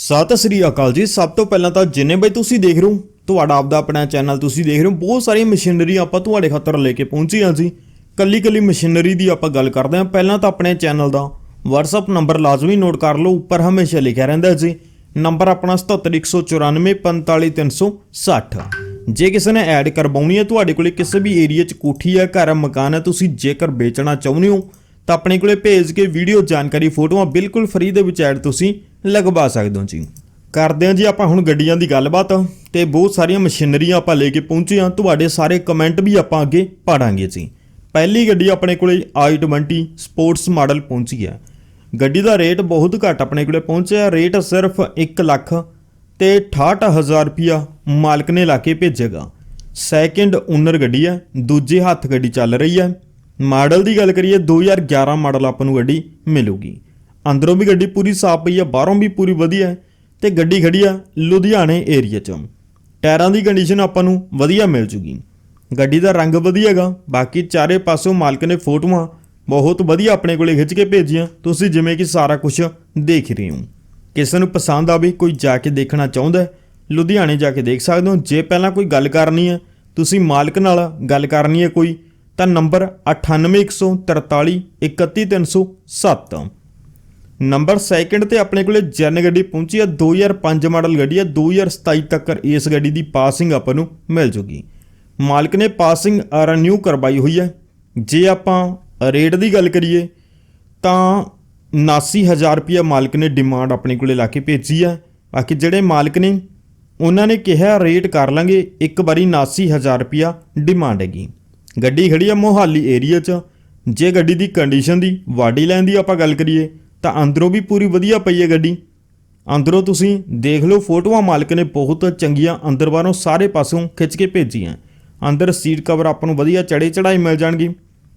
ਸਤਿ ਸ੍ਰੀ ਅਕਾਲ ਜੀ। ਸਭ ਤੋਂ ਪਹਿਲਾਂ ਤਾਂ ਜਿੰਨੇ ਬਈ ਤੁਸੀਂ ਦੇਖ ਰਹੇ ਹੋ, ਤੁਹਾਡਾ ਆਪਦਾ ਆਪਣਾ ਚੈਨਲ ਤੁਸੀਂ ਦੇਖ ਰਹੇ ਹੋ। ਬਹੁਤ ਸਾਰੀਆਂ ਮਸ਼ੀਨਰੀ ਆਪਾਂ ਤੁਹਾਡੇ ਖਾਤਰ ਲੈ ਕੇ ਪਹੁੰਚੀ ਹਾਂ ਜੀ। ਕੱਲੀ ਕੱਲੀ ਮਸ਼ੀਨਰੀ ਦੀ ਆਪਾਂ ਗੱਲ ਕਰਦੇ ਹਾਂ। ਪਹਿਲਾਂ ਤਾਂ ਆਪਣੇ ਚੈਨਲ ਦਾ WhatsApp ਨੰਬਰ ਲਾਜ਼ਮੀ ਨੋਟ ਕਰ ਲਓ। ਉੱਪਰ ਹਮੇਸ਼ਾ ਲਿਖਿਆ ਰਹਿੰਦਾ ਜੀ। ਨੰਬਰ ਆਪਣਾ 7714945360 ਜੇ ਕਿਸੇ ਨੇ ਐਡ ਕਰਵਾਉਣੀ ਹੈ, ਤੁਹਾਡੇ ਕੋਲੇ ਕਿਸੇ ਵੀ ਏਰੀਆ 'ਚ ਕੋਠੀ ਹੈ, ਘਰ, ਮਕਾਨ ਹੈ, ਤੁਸੀਂ ਜੇਕਰ ਵੇਚਣਾ ਚਾਹੁੰਦੇ ਹੋ, ਤਾਂ ਆਪਣੇ ਕੋਲੇ ਭੇਜ ਕੇ ਵੀਡੀਓ ਜਾਣਕਾਰੀ ਫੋਟੋਆਂ ਬਿਲਕੁਲ ਫ੍ਰੀ ਦੇ ਵਿੱਚ ਐਡ ਤੁਸੀਂ ਲਗਵਾ ਸਕਦੇ ਹੋ ਜੀ। ਕਰਦੇ ਹਾਂ ਜੀ ਆਪਾਂ ਹੁਣ ਗੱਡੀਆਂ ਦੀ ਗੱਲਬਾਤ ਤੇ ਬਹੁਤ ਸਾਰੀਆਂ ਮਸ਼ੀਨਰੀਆਂ ਆਪਾਂ ਲੈ ਕੇ ਪਹੁੰਚੇ ਹਾਂ। ਤੁਹਾਡੇ ਸਾਰੇ ਕਮੈਂਟ ਵੀ ਆਪਾਂ ਅੱਗੇ ਪੜਾਂਗੇ ਜੀ। ਪਹਿਲੀ ਗੱਡੀ ਆਪਣੇ ਕੋਲੇ i20 ਸਪੋਰਟਸ ਮਾਡਲ ਪਹੁੰਚੀ ਹੈ। ਗੱਡੀ ਦਾ ਰੇਟ ਬਹੁਤ ਘੱਟ ਆਪਣੇ ਕੋਲੇ ਪਹੁੰਚਿਆ। ਰੇਟ ਸਿਰਫ 1 ਲੱਖ ਤੇ 68000 ਰੁਪਿਆ ਮਾਲਕ ਨੇ ਲਾ ਕੇ ਭੇਜੇਗਾ। ਸੈਕਿੰਡ ਓਨਰ ਗੱਡੀ ਹੈ। ਦੂਜੇ ਹੱਥ ਗੱਡੀ ਚੱਲ ਰਹੀ ਹੈ। ਮਾਡਲ ਦੀ ਗੱਲ ਕਰੀਏ 2011 ਮਾਡਲ ਆਪਾਂ ਨੂੰ ਗੱਡੀ ਮਿਲੂਗੀ। ਅੰਦਰੋਂ ਵੀ ਗੱਡੀ ਪੂਰੀ ਸਾਫ਼ ਪਈ ਆ, ਬਾਹਰੋਂ ਵੀ ਪੂਰੀ ਵਧੀਆ ਹੈ ਤੇ ਗੱਡੀ ਖੜੀ ਆ ਲੁਧਿਆਣੇ ਏਰੀਆ 'ਚ। ਟਾਇਰਾਂ ਦੀ ਕੰਡੀਸ਼ਨ ਆਪਾਂ ਨੂੰ ਵਧੀਆ ਮਿਲ ਜੂਗੀ। ਗੱਡੀ ਦਾ ਰੰਗ ਵਧੀਆ ਹੈਗਾ, ਬਾਕੀ ਚਾਰੇ ਪਾਸੋਂ ਮਾਲਕ ਨੇ ਫੋਟੋਆਂ ਬਹੁਤ ਵਧੀਆ ਆਪਣੇ ਕੋਲੇ ਖਿੱਚ ਕੇ ਭੇਜੀਆਂ, ਤੁਸੀਂ ਜਿਵੇਂ ਕਿ ਸਾਰਾ ਕੁਝ ਦੇਖ ਰਹੇ ਹੋ। ਕਿਸੇ ਨੂੰ ਪਸੰਦ ਆਵੇ, ਕੋਈ ਜਾ ਕੇ ਦੇਖਣਾ ਚਾਹੁੰਦਾ ਲੁਧਿਆਣੇ ਜਾ ਕੇ ਦੇਖ ਸਕਦੇ ਹੋ। ਜੇ ਪਹਿਲਾਂ ਕੋਈ ਗੱਲ ਕਰਨੀ ਹੈ, ਤੁਸੀਂ ਮਾਲਕ ਨਾਲ ਗੱਲ ਕਰਨੀ ਹੈ ਕੋਈ, ਤਾਂ ਨੰਬਰ 98143 31307 ਨੰਬਰ ਸੈਕਿੰਡ ਤੇ ਆਪਣੇ ਕੋਲੇ ਜਨ ਗੱਡੀ ਪਹੁੰਚੀ ਹੈ 2005 ਮਾਡਲ ਗੱਡੀ ਹੈ 2027 ਤੱਕ ਇਸ ਗੱਡੀ ਦੀ ਪਾਸਿੰਗ ਆਪਾਂ ਨੂੰ ਮਿਲ ਜੂਗੀ। ਮਾਲਕ ਨੇ ਪਾਸਿੰਗ ਰੀਨਿਊ ਕਰਵਾਈ ਹੋਈ ਹੈ ਜੇ ਆਪਾਂ ਰੇਟ ਦੀ ਗੱਲ ਕਰੀਏ, ਤਾਂ 79000 ਰੁਪਇਆ ਮਾਲਕ ਨੇ ਡਿਮਾਂਡ ਆਪਣੇ ਕੋਲੇ ਲਾ ਕੇ ਭੇਜੀ ਹੈ ਬਾਕੀ ਜਿਹੜੇ ਮਾਲਕ ਨੇ, ਉਹਨਾਂ ਨੇ ਕਿਹਾ ਰੇਟ ਕਰ ਲਾਂਗੇ, ਇੱਕ ਵਾਰੀ 79000 ਰੁਪਇਆ ਡਿਮਾਂਡ ਹੈਗੀ। ਗੱਡੀ ਖੜੀ ਆ ਮੋਹਾਲੀ ਏਰੀਆ 'ਚ। ਜੇ ਗੱਡੀ ਦੀ ਕੰਡੀਸ਼ਨ ਦੀ ਬਾਡੀ ਲੈਣ ਦੀ ਆਪਾਂ ਗੱਲ ਕਰੀਏ ਤਾਂ ਅੰਦਰੋਂ ਵੀ ਪੂਰੀ ਵਧੀਆ ਪਈ ਹੈ ਗੱਡੀ। ਅੰਦਰੋਂ ਤੁਸੀਂ ਦੇਖ ਲਓ ਫੋਟੋਆਂ ਮਾਲਕ ਨੇ ਬਹੁਤ ਚੰਗੀਆਂ ਅੰਦਰ ਬਾਹਰੋਂ ਸਾਰੇ ਪਾਸੋਂ ਖਿੱਚ ਕੇ ਭੇਜੀਆਂ। ਅੰਦਰ ਸੀਟ ਕਵਰ ਆਪਾਂ ਨੂੰ ਵਧੀਆ ਚੜੇ ਚੜਾਈ ਮਿਲ ਜਾਣਗੀ।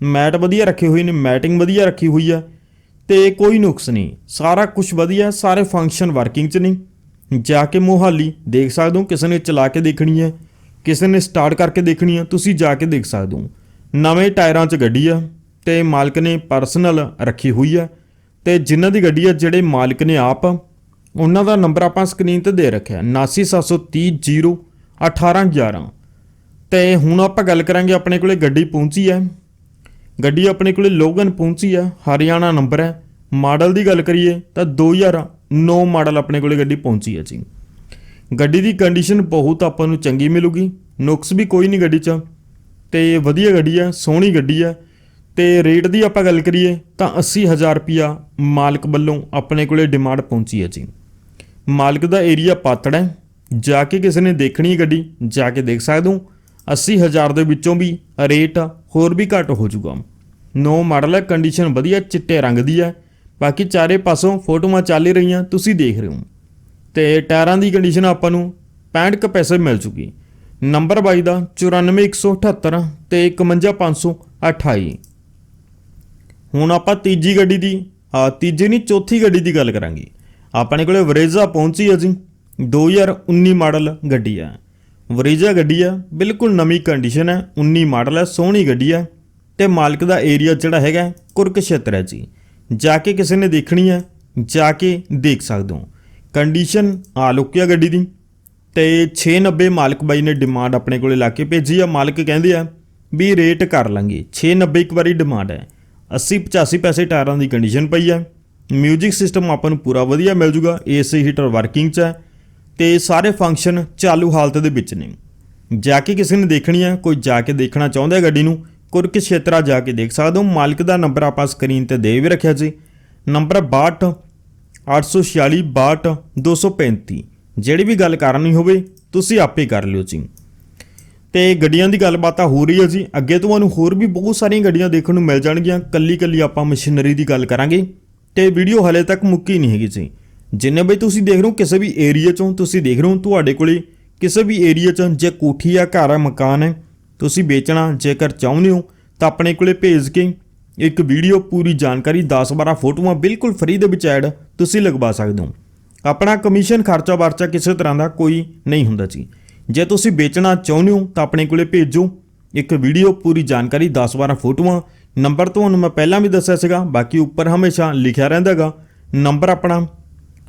ਮੈਟ ਵਧੀਆ ਰੱਖੇ ਹੋਏ ਨੇ, ਮੈਟਿੰਗ ਵਧੀਆ ਰੱਖੀ ਹੋਈ ਹੈ ਤੇ ਕੋਈ ਨੁਕਸ ਨਹੀਂ, ਸਾਰਾ ਕੁਝ ਵਧੀਆ, ਸਾਰੇ ਫੰਕਸ਼ਨ ਵਰਕਿੰਗ 'ਚ ਨੇ। ਜਾ ਕੇ ਮੋਹਾਲੀ, ਦੇਖ ਸਕਦੇ ਹੋ ਕਿਸੇ ਨੇ ਚਲਾ ਕੇ ਦੇਖਣੀ ਹੈ, ਕਿਸੇ ਨੇ ਸਟਾਰਟ ਕਰਕੇ ਦੇਖਣੀ ਹੈ, ਤੁਸੀਂ ਜਾ ਕੇ ਦੇਖ ਸਕਦੇ ਹੋ। ਨਵੇਂ ਟਾਇਰਾਂ 'ਚ ਗੱਡੀ ਆ ਤੇ ਮਾਲਕ ਨੇ ਪਰਸਨਲ ਰੱਖੀ ਹੋਈ ਹੈ ਤੇ ਜਿਨ੍ਹਾਂ ਦੀ ਗੱਡੀ ਆ, ਜਿਹੜੇ ਮਾਲਕ ਨੇ ਆਪ, ਉਹਨਾਂ ਦਾ ਨੰਬਰ ਆਪਾਂ ਸਕਰੀਨ ਤੇ ਦੇ ਰੱਖਿਆ। 7973011811 ਤੇ ਹੁਣ ਆਪਾਂ ਗੱਲ ਕਰਾਂਗੇ, ਆਪਣੇ ਕੋਲੇ ਗੱਡੀ ਪਹੁੰਚੀ ਹੈ। ਗੱਡੀ ਆਪਣੇ ਕੋਲੇ ਲੋਗਨ ਪਹੁੰਚੀ ਹੈ, ਹਰਿਆਣਾ ਨੰਬਰ ਹੈ। ਮਾਡਲ ਦੀ ਗੱਲ ਕਰੀਏ ਤਾਂ 2009 ਮਾਡਲ ਆਪਣੇ ਕੋਲੇ ਗੱਡੀ ਪਹੁੰਚੀ ਹੈ ਜੀ। ਗੱਡੀ ਦੀ ਕੰਡੀਸ਼ਨ ਬਹੁਤ ਆਪਾਂ ਨੂੰ ਚੰਗੀ ਮਿਲੂਗੀ। ਨੁਕਸ ਵੀ ਕੋਈ ਨਹੀਂ ਗੱਡੀ 'ਚ। ਤੇ ਵਧੀਆ ਗੱਡੀ ਹੈ, ਸੋਹਣੀ ਗੱਡੀ ਹੈ। ਤੇ ਰੇਟ ਦੀ ਆਪਾਂ ਗੱਲ ਕਰੀਏ ਤਾਂ 80000 ਰੁਪਿਆ ਮਾਲਕ ਵੱਲੋਂ ਆਪਣੇ ਕੋਲੇ ਡਿਮਾਂਡ ਪਹੁੰਚੀ ਹੈ ਜੀ। ਮਾਲਕ ਦਾ ਏਰੀਆ ਪਾਤੜ ਹੈ। ਜਾ ਕੇ ਕਿਸੇ ਨੇ ਦੇਖਣੀ ਗੱਡੀ, ਜਾ ਕੇ ਦੇਖ ਸਕਦੇ ਹੋ। 80000 ਦੇ ਵਿੱਚੋਂ ਵੀ ਰੇਟ ਹੋਰ ਵੀ ਘੱਟ ਹੋ ਜਾਊਗਾ। ਨੋ ਮਾਡਲ ਹੈ ਕੰਡੀਸ਼ਨ ਵਧੀਆ, ਚਿੱਟੇ ਰੰਗ ਦੀ ਹੈ। ਬਾਕੀ ਚਾਰੇ ਪਾਸੋਂ ਫੋਟੋਆਂ ਚੱਲ ਰਹੀਆਂ, ਤੁਸੀਂ ਦੇਖ ਰਹੇ ਹੋ। ਤੇ ਟਾਇਰਾਂ ਦੀ ਕੰਡੀਸ਼ਨ ਆਪਾਂ ਨੂੰ 65 ਕੁ ਪੈਸੇ ਮਿਲ ਚੁੱਕੀ। ਨੰਬਰ 22 ਦਾ 94178 ਤੇ 51528 ਹੁਣ ਆਪਾਂ ਤੀਜੀ ਗੱਡੀ ਦੀ ਤੀਜੀ ਨਹੀਂ, ਚੌਥੀ ਗੱਡੀ ਦੀ ਗੱਲ ਕਰਾਂਗੇ। ਆਪਣੇ ਕੋਲੇ ਵਰੇਜ਼ਾ ਪਹੁੰਚੀ ਹੈ ਜੀ 2019 ਮਾਡਲ ਗੱਡੀ ਹੈ ਵਰੇਜ਼ਾ ਗੱਡੀ ਆ, ਬਿਲਕੁਲ ਨਵੀਂ ਕੰਡੀਸ਼ਨ ਹੈ 19 ਮਾਡਲ ਹੈ ਸੋਹਣੀ ਗੱਡੀ ਹੈ ਤੇ ਮਾਲਕ ਦਾ ਏਰੀਆ ਜਿਹੜਾ ਹੈਗਾ, ਕੁਰਕਸ਼ੇਤਰ ਹੈ ਜੀ। ਜਾ ਕੇ ਕਿਸੇ ਨੇ ਦੇਖਣੀ ਹੈ ਜਾ ਕੇ ਦੇਖ ਸਕਦੇ ਹੋ। ਕੰਡੀਸ਼ਨ ਆ ਲੁਕਿਆ ਗੱਡੀ ਦੀ, ਤੇ 690 ਮਾਲਕ ਬਾਈ ਨੇ ਡਿਮਾਂਡ ਆਪਣੇ ਕੋਲੇ ਲਾ ਕੇ ਭੇਜੀ ਆ। ਮਾਲਕ ਕਹਿੰਦੇ ਆ ਵੀ ਰੇਟ ਕਰ ਲਾਂਗੇ 690 ਇੱਕ ਵਾਰੀ ਡਿਮਾਂਡ ਹੈ 80 85 ਪੈਸੇ ਟਾਇਰਾਂ ਦੀ ਕੰਡੀਸ਼ਨ ਪਈ ਹੈ। ਮਿਊਜ਼ਿਕ ਸਿਸਟਮ ਆਪਾਂ ਨੂੰ ਪੂਰਾ ਵਧੀਆ ਮਿਲ ਜੂਗਾ। ਏਸੀ ਹੀਟਰ ਵਰਕਿੰਗ 'ਚ ਹੈ ਤੇ ਸਾਰੇ ਫੰਕਸ਼ਨ ਚਾਲੂ ਹਾਲਤ ਦੇ ਵਿੱਚ ਨੇ। ਜਾ ਕੇ ਕਿਸੇ ਨੇ ਦੇਖਣੀ ਹੈ, ਕੋਈ ਜਾ ਕੇ ਦੇਖਣਾ ਚਾਹੁੰਦਾ ਹੈ ਗੱਡੀ ਨੂੰ ਕੁਰਕਸ਼ੇਤਰਾ ਜਾ ਕੇ ਦੇਖ ਸਕਦੇ ਹੋ। ਮਾਲਕ ਦਾ ਨੰਬਰ ਆਪਾਂ ਸਕਰੀਨ ਤੇ ਦੇ ਵੀ ਰੱਖਿਆ ਸੀ। ਨੰਬਰ 62 846 62 235 ਜਿਹੜੀ ਵੀ ਗੱਲ ਕਰਨੀ ਹੋਵੇ, ਤੁਸੀਂ ਆਪੇ ਕਰ ਲਿਓ ਜੀ। ਤੇ ਗੱਡੀਆਂ ਦੀ ਗੱਲਬਾਤ ਤਾਂ ਹੋ ਰਹੀ ਹੈ ਜੀ। ਅੱਗੇ ਤੁਹਾਨੂੰ ਹੋਰ ਵੀ ਬਹੁਤ ਸਾਰੀਆਂ ਗੱਡੀਆਂ ਦੇਖਣ ਨੂੰ ਮਿਲ ਜਾਣਗੀਆਂ। ਕੱਲੀ ਕੱਲੀ ਆਪਾਂ ਮਸ਼ੀਨਰੀ ਦੀ ਗੱਲ ਕਰਾਂਗੇ। ਤੇ ਵੀਡੀਓ ਹਲੇ ਤੱਕ ਮੁੱਕੀ ਨਹੀਂ ਹੈਗੀ ਜੀ। ਜਿੰਨੇ ਬਈ ਤੁਸੀਂ ਦੇਖ ਰਹੇ ਹੋ, ਕਿਸੇ ਵੀ ਏਰੀਆ ਚੋਂ ਤੁਸੀਂ ਦੇਖ ਰਹੇ ਹੋ, ਤੁਹਾਡੇ ਕੋਲੇ ਕਿਸੇ ਵੀ ਏਰੀਆ 'ਚੋਂ ਜੇ ਕੋਠੀ ਆ ਘਰ ਆ, ਮਕਾਨ ਹੈ ਤੁਸੀਂ ਵੇਚਣਾ, ਜੇਕਰ ਚਾਹੁੰਦੇ ਹੋ, ਤਾਂ ਆਪਣੇ ਕੋਲੇ ਭੇਜ ਕੇ ਇੱਕ ਵੀਡੀਓ ਪੂਰੀ ਜਾਣਕਾਰੀ 10-12 ਫੋਟੋਆਂ ਬਿਲਕੁਲ ਫ੍ਰੀ ਦੇ ਵਿੱਚ ਐਡ ਤੁਸੀਂ ਲਗਵਾ ਸਕਦੇ ਹੋ। ਆਪਣਾ ਕਮਿਸ਼ਨ ਖਰਚਾ ਵਰਚਾ ਕਿਸੇ ਤਰ੍ਹਾਂ ਦਾ ਕੋਈ ਨਹੀਂ ਹੁੰਦਾ ਜੀ। ਜੇ ਤੁਸੀਂ ਵੇਚਣਾ ਚਾਹੁੰਦੇ ਹੋ ਤਾਂ ਆਪਣੇ ਕੋਲੇ ਭੇਜੋ। ਇੱਕ ਵੀਡੀਓ ਪੂਰੀ ਜਾਣਕਾਰੀ 10-12 ਫੋਟੋਆਂ। ਨੰਬਰ ਤੁਹਾਨੂੰ ਮੈਂ ਪਹਿਲਾਂ ਵੀ ਦੱਸਿਆ ਸੀਗਾ, ਬਾਕੀ ਉੱਪਰ ਹਮੇਸ਼ਾ ਲਿਖਿਆ ਰਹਿੰਦਾਗਾ ਨੰਬਰ ਆਪਣਾ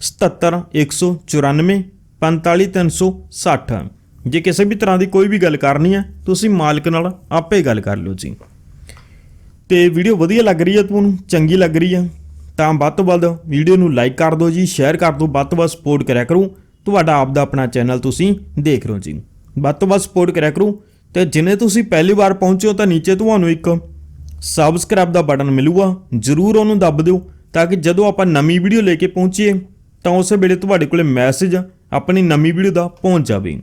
77194 45360 ਜੇ ਕਿਸੇ ਵੀ ਤਰ੍ਹਾਂ ਦੀ ਕੋਈ ਵੀ ਗੱਲ ਕਰਨੀ ਹੈ, ਤੁਸੀਂ ਮਾਲਕ ਨਾਲ ਆਪੇ ਗੱਲ ਕਰ ਲਓ ਜੀ। ਤੇ ਵੀਡੀਓ ਵਧੀਆ ਲੱਗ ਰਹੀ ਹੈ ਤੁਹਾਨੂੰ, ਚੰਗੀ ਲੱਗ ਰਹੀ ਹੈ, ਤਾਂ ਵੱਧ ਤੋਂ ਵੱਧ ਵੀਡੀਓ ਨੂੰ ਲਾਈਕ ਕਰ ਦਿਓ ਜੀ ਸ਼ੇਅਰ ਕਰ ਦਿਓ, ਵੱਧ ਤੋਂ ਵੱਧ ਸਪੋਰਟ ਕਰਿਆ ਕਰੋ। ਤੁਹਾਡਾ ਆਪ ਦਾ ਆਪਣਾ ਚੈਨਲ ਤੁਸੀਂ ਦੇਖ ਰਹੇ ਹੋ ਜੀ। ਵੱਧ ਤੋਂ ਵੱਧ ਸਪੋਰਟ ਕਰਿਆ ਕਰੋ ਤੇ ਜਿਨੇ ਤੁਸੀਂ ਪਹਿਲੀ ਵਾਰ ਪਹੁੰਚੇ ਹੋ ਤਾਂ ਨੀਚੇ ਤੁਹਾਨੂੰ ਇੱਕ ਸਬਸਕ੍ਰਾਈਬ ਦਾ ਬਟਨ ਮਿਲੂਗਾ। ਜਰੂਰ ਉਹਨੂੰ ਦੱਬ ਦਿਓ ਤਾਂ ਕਿ ਜਦੋਂ ਆਪਾਂ ਨਵੀਂ ਵੀਡੀਓ ਲੈ ਕੇ ਪਹੁੰਚੀਏ ਤਾਂ ਉਸੇ ਵੇਲੇ ਤੁਹਾਡੇ ਕੋਲੇ ਮੈਸੇਜ ਆਪਣੀ ਨਵੀਂ ਵੀਡੀਓ ਦਾ ਪਹੁੰਚ ਜਾਵੇ।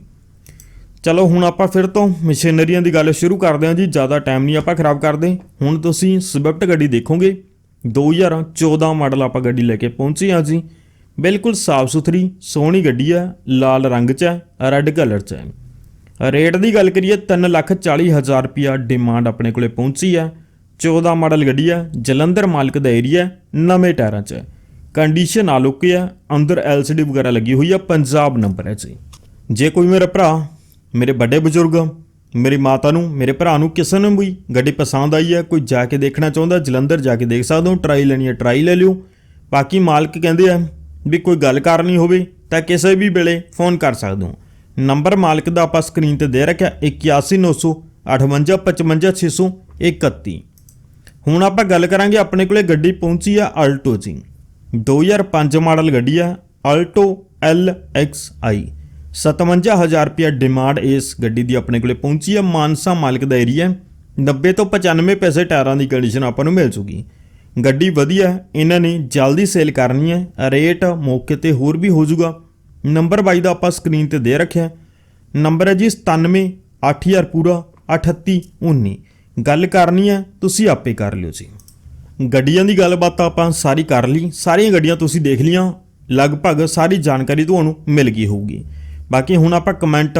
ਚਲੋ ਹੁਣ ਆਪਾਂ ਫਿਰ ਤੋਂ ਮਸ਼ੀਨਰੀਆਂ ਦੀ ਗੱਲ ਸ਼ੁਰੂ ਕਰਦੇ ਹਾਂ ਜੀ। ਜ਼ਿਆਦਾ ਟਾਈਮ ਨਹੀਂ ਆਪਾਂ ਖਰਾਬ ਕਰਦੇ। ਹੁਣ ਤੁਸੀਂ ਸਵਿਫਟ ਗੱਡੀ ਦੇਖੋਗੇ। 2014 ਮਾਡਲ ਆਪਾਂ ਗੱਡੀ ਲੈ ਕੇ ਪਹੁੰਚੇ ਹਾਂ ਜੀ। ਬਿਲਕੁਲ ਸਾਫ਼ ਸੁਥਰੀ, ਸੋਹਣੀ ਗੱਡੀ ਹੈ ਲਾਲ ਰੰਗ 'ਚ ਹੈ ਰੈੱਡ ਕਲਰ 'ਚ ਹੈ ਰੇਟ ਦੀ ਗੱਲ ਕਰੀਏ 340000 ਰੁਪਿਆ ਡਿਮਾਂਡ ਆਪਣੇ ਕੋਲੇ ਪਹੁੰਚੀ ਹੈ 14 ਮਾਡਲ ਗੱਡੀ ਹੈ ਜਲੰਧਰ ਮਾਲਕ ਦਾ ਏਰੀਆ, ਨਵੇਂ ਟਾਇਰਾਂ 'ਚ ਹੈ ਕੰਡੀਸ਼ਨ ਆਲੋਕੇ ਹੈ ਅੰਦਰ LCD ਵਗੈਰਾ ਲੱਗੀ ਹੋਈ ਆ, ਪੰਜਾਬ ਨੰਬਰ ਹੈ ਜੀ। ਜੇ ਕੋਈ ਮੇਰਾ ਭਰਾ, ਮੇਰੇ ਵੱਡੇ ਬਜ਼ੁਰਗ, ਮੇਰੀ ਮਾਤਾ ਨੂੰ, ਮੇਰੇ ਭਰਾ ਨੂੰ, ਕਿਸੇ ਨੂੰ ਵੀ ਗੱਡੀ ਪਸੰਦ ਆਈ ਹੈ ਕੋਈ ਜਾ ਕੇ ਦੇਖਣਾ ਚਾਹੁੰਦਾ, ਜਲੰਧਰ ਜਾ ਕੇ ਦੇਖ ਸਕਦੇ ਹੋ ਟਰਾਈ ਲੈਣੀ ਹੈ ਟਰਾਈ ਲੈ ਲਿਓ। ਬਾਕੀ ਮਾਲਕ ਕਹਿੰਦੇ ਆ ਵੀ ਕੋਈ ਗੱਲ ਕਰਨੀ ਹੋਵੇ ਤਾਂ ਕਿਸੇ ਵੀ ਵੇਲੇ ਫੋਨ ਕਰ ਸਕਦੇ ਹੋ। ਨੰਬਰ ਮਾਲਕ ਦਾ ਆਪਾਂ ਸਕਰੀਨ ਤੇ ਦੇ ਰੱਖਿਆ 81900 5855631 ਹੁਣ ਆਪਾਂ ਗੱਲ ਕਰਾਂਗੇ ਆਪਣੇ ਕੋਲੇ ਗੱਡੀ ਪਹੁੰਚੀ ਆ ਆਲਟੋ ਜੀ। 2005 ਮਾਡਲ ਗੱਡੀ ਆ, ਆਲਟੋ LXI 57000 ਰੁਪਿਆ ਡਿਮਾਂਡ ਇਸ ਗੱਡੀ ਦੀ ਆਪਣੇ ਕੋਲੇ ਪਹੁੰਚੀ ਆ। ਮਾਨਸਾ ਮਾਲਕ ਦਾ ਏਰੀਆ 90 ਤੋਂ 95 ਪੈਸੇ ਟਾਇਰਾਂ ਦੀ ਕੰਡੀਸ਼ਨ ਆਪਾਂ ਨੂੰ ਮਿਲ ਜੂਗੀ ਗੱਡੀ ਵਧੀਆ ਇਹਨਾਂ ਨੇ ਜਲਦੀ ਸੇਲ ਕਰਨੀ ਹੈ, ਰੇਟ ਮੌਕੇ ਤੇ ਹੋਰ ਵੀ ਹੋ ਜਾਊਗਾ। ਨੰਬਰ ਬਾਈ ਦਾ ਆਪਾਂ ਸਕਰੀਨ ਤੇ ਦੇ ਰੱਖਿਆ ਨੰਬਰ ਹੈ ਜੀ 97 8000 ਪੂਰਾ 3819 ਗੱਲ ਕਰਨੀ ਹੈ, ਤੁਸੀਂ ਆਪੇ ਕਰ ਲਿਓ ਜੀ। ਗੱਡੀਆਂ ਦੀ ਗੱਲਬਾਤ ਆਪਾਂ ਸਾਰੀ ਕਰ ਲਈ, ਸਾਰੀਆਂ ਗੱਡੀਆਂ ਤੁਸੀਂ ਦੇਖ ਲੀਆਂ ਲਗਭਗ ਸਾਰੀ ਜਾਣਕਾਰੀ ਤੁਹਾਨੂੰ ਮਿਲ ਗਈ ਹੋਊਗੀ। ਬਾਕੀ ਹੁਣ ਆਪਾਂ ਕਮੈਂਟ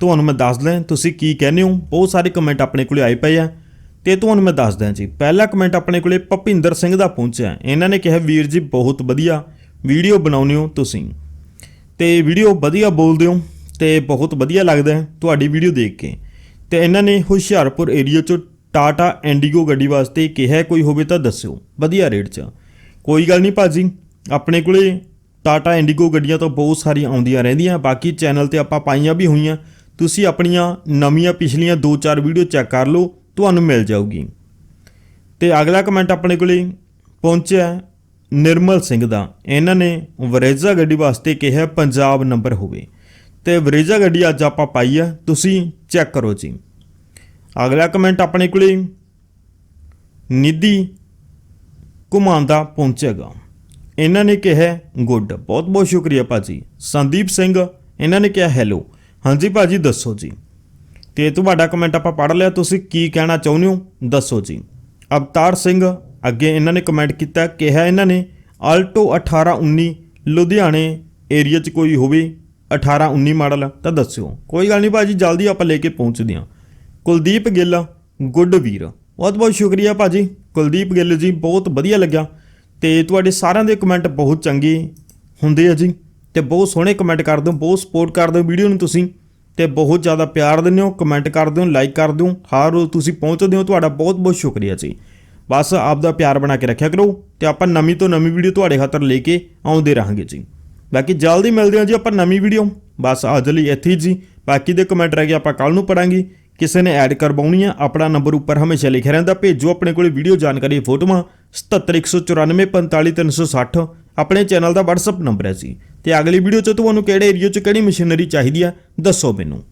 ਤੁਹਾਨੂੰ ਮੈਂ ਦੱਸ ਦਿਆਂ, ਤੁਸੀਂ ਕੀ ਕਹਿੰਦੇ ਹੋ ਬਹੁਤ ਸਾਰੇ ਕਮੈਂਟ ਆਪਣੇ ਕੋਲੇ ਆਏ ਪਏ ਆ। ਤੇ ਤੁਹਾਨੂੰ ਮੈਂ ਦੱਸ ਦਿਆਂ ਜੀ, ਪਹਿਲਾ ਕਮੈਂਟ ਆਪਣੇ ਕੋਲੇ ਭਪਿੰਦਰ ਸਿੰਘ ਦਾ ਪਹੁੰਚਿਆ ਇਹਨਾਂ ਨੇ ਕਿਹਾ, ਵੀਰ ਜੀ ਬਹੁਤ ਵਧੀਆ ਵੀਡੀਓ ਬਣਾਉਂਦੇ ਹੋ ਤੁਸੀਂ। ਤੇ ਵੀਡੀਓ ਵਧੀਆ ਬੋਲਦੇ ਹੋ ਤੇ ਬਹੁਤ ਵਧੀਆ ਲੱਗਦਾ ਹੈ ਤੁਹਾਡੀ ਵੀਡੀਓ ਦੇਖ ਕੇ। ਤੇ ਇਹਨਾਂ ਨੇ ਹੁਸ਼ਿਆਰਪੁਰ ਏਰੀਆ ਚੋਂ ਟਾਟਾ ਐਂਡੀਗੋ ਗੱਡੀ ਵਾਸਤੇ ਕਿਹਾ ਕੋਈ ਹੋਵੇ ਤਾਂ ਦੱਸਿਓ। ਵਧੀਆ ਰੇਟ 'ਚ। ਕੋਈ ਗੱਲ ਨਹੀਂ ਭਾਜੀ, ਆਪਣੇ ਕੋਲੇ ਟਾਟਾ ਐਂਡੀਗੋ ਗੱਡੀਆਂ ਤਾਂ ਬਹੁਤ ਸਾਰੀਆਂ ਆਉਂਦੀਆਂ ਰਹਿੰਦੀਆਂ, ਬਾਕੀ ਚੈਨਲ ਤੇ ਆਪਾਂ ਪਾਈਆਂ ਵੀ ਹੋਈਆਂ। ਤੁਸੀਂ ਆਪਣੀਆਂ ਨਵੀਆਂ ਪਿਛਲੀਆਂ 2-4 ਵੀਡੀਓ ਚੈੱਕ ਕਰ ਲਓ ਤੁਹਾਨੂੰ ਮਿਲ ਜਾਊਗੀ। ਤੇ ਅਗਲਾ ਕਮੈਂਟ ਆਪਣੇ ਕੋਲੇ ਪਹੁੰਚਿਆ ਨਿਰਮਲ ਸਿੰਘ ਦਾ। ਇਹਨਾਂ ਨੇ ਵਰੇਜ਼ਾ ਗੱਡੀ ਵਾਸਤੇ ਕਿਹਾ, ਪੰਜਾਬ ਨੰਬਰ ਹੋਵੇ। ਤੇ ਵਰੇਜ਼ਾ ਗੱਡੀ ਅੱਜ ਆਪਾਂ ਪਾਈ ਆ। ਤੁਸੀਂ ਚੈੱਕ ਕਰੋ ਜੀ। ਅਗਲਾ ਕਮੈਂਟ ਆਪਣੇ ਕੋਲੇ ਨਿਧੀ ਕੁਮਾਂਦਾ ਪਹੁੰਚੇਗਾ। ਇਹਨਾਂ ਨੇ ਕਿਹਾ, ਗੁੱਡ ਬਹੁਤ ਬਹੁਤ ਸ਼ੁਕਰੀਆ ਭਾਜੀ। ਸੰਦੀਪ ਸਿੰਘ, ਇਹਨਾਂ ਨੇ ਕਿਹਾ, ਹੈਲੋ। ਹਾਂਜੀ ਭਾਜੀ, ਦੱਸੋ ਜੀ। ਤੇ ਤੁਹਾਡਾ ਕਮੈਂਟ ਆਪਾਂ ਪੜ੍ਹ ਲਿਆ, ਤੁਸੀਂ ਕੀ ਕਹਿਣਾ ਚਾਹੁੰਦੇ ਹੋ? ਦੱਸੋ ਜੀ। ਅਵਤਾਰ ਸਿੰਘ, ਅੱਗੇ ਇਹਨਾਂ ਨੇ ਕਮੈਂਟ ਕੀਤਾ, ਕਿਹਾ ਇਹਨਾਂ ਨੇ ਆਲਟੋ 1819 ਲੁਧਿਆਣੇ ਏਰੀਆ 'ਚ ਕੋਈ ਹੋਵੇ 1819 ਮਾਡਲ, ਤਾਂ ਦੱਸਿਓ। ਕੋਈ ਗੱਲ ਨਹੀਂ ਭਾਜੀ, ਜਲਦੀ ਆਪਾਂ ਲੈ ਕੇ ਪਹੁੰਚਦੇ ਹਾਂ। ਕੁਲਦੀਪ ਗਿੱਲ ਗੁੱਡ ਵੀਰ ਬਹੁਤ ਬਹੁਤ ਸ਼ੁਕਰੀਆ ਭਾਜੀ। ਕੁਲਦੀਪ ਗਿੱਲ ਜੀ, ਬਹੁਤ ਵਧੀਆ ਲੱਗਿਆ। ਤੇ ਤੁਹਾਡੇ ਸਾਰਿਆਂ ਦੇ ਕਮੈਂਟ ਬਹੁਤ ਚੰਗੇ ਹੁੰਦੇ ਆ ਜੀ। ਤੇ ਬਹੁਤ ਸੋਹਣੇ ਕਮੈਂਟ ਕਰਦੇ ਹੋ, ਬਹੁਤ ਸਪੋਰਟ ਕਰਦੇ ਹੋ ਵੀਡੀਓ ਨੂੰ ਤੁਸੀਂ। ਤੇ ਬਹੁਤ ਜ਼ਿਆਦਾ ਪਿਆਰ ਦਿੰਦੇ ਹੋ ਕਮੈਂਟ ਕਰਦੇ ਹੋ ਲਾਈਕ ਕਰਦੇ ਹੋ। ਹਰ ਰੋਜ਼ ਤੁਸੀਂ ਪਹੁੰਚਦੇ ਹੋ, ਤੁਹਾਡਾ ਬਹੁਤ ਬਹੁਤ ਸ਼ੁਕਰੀਆ ਜੀ। ਬਸ ਆਪ ਦਾ ਪਿਆਰ ਬਣਾ ਕੇ ਰੱਖਿਆ ਕਰੋ ਤੇ ਆਪਾਂ ਨਵੀਂ ਤੋਂ ਨਵੀਂ ਵੀਡੀਓ ਤੁਹਾਡੇ ਖਾਤਰ ਲੈ ਕੇ ਆਉਂਦੇ ਰਹਾਂਗੇ ਜੀ। ਬਾਕੀ ਜਲਦੀ ਮਿਲਦੇ ਹਾਂ ਜੀ ਆਪਾਂ ਨਵੀਂ ਵੀਡੀਓ ਬਸ ਅੱਜ ਲਈ ਇੱਥੇ ਜੀ। ਬਾਕੀ ਦੇ ਕਮੈਂਟ ਰਹਿ ਗਏ, ਆਪਾਂ ਕੱਲ ਨੂੰ ਪੜਾਂਗੇ ਕਿਸੇ ਨੇ ਐਡ ਕਰਵਾਉਣੀ ਆ, ਆਪਣਾ ਨੰਬਰ ਉੱਪਰ ਹਮੇਸ਼ਾ ਲਿਖਿਆ ਰਹਿੰਦਾ। ਭੇਜੋ ਆਪਣੇ ਕੋਲੇ ਵੀਡੀਓ ਜਾਣਕਾਰੀ ਫੋਟੋਆਂ। 7714945360 ਆਪਣੇ ਚੈਨਲ ਦਾ WhatsApp ਨੰਬਰ ਹੈ ਜੀ। ਤੇ ਅਗਲੀ ਵੀਡੀਓ 'ਚ ਤੁਹਾਨੂੰ ਕਿਹੜੇ ਏਰੀਆ 'ਚ ਕਿਹੜੀ ਮਸ਼ੀਨਰੀ ਚਾਹੀਦੀ ਆ, ਦੱਸੋ ਮੈਨੂੰ।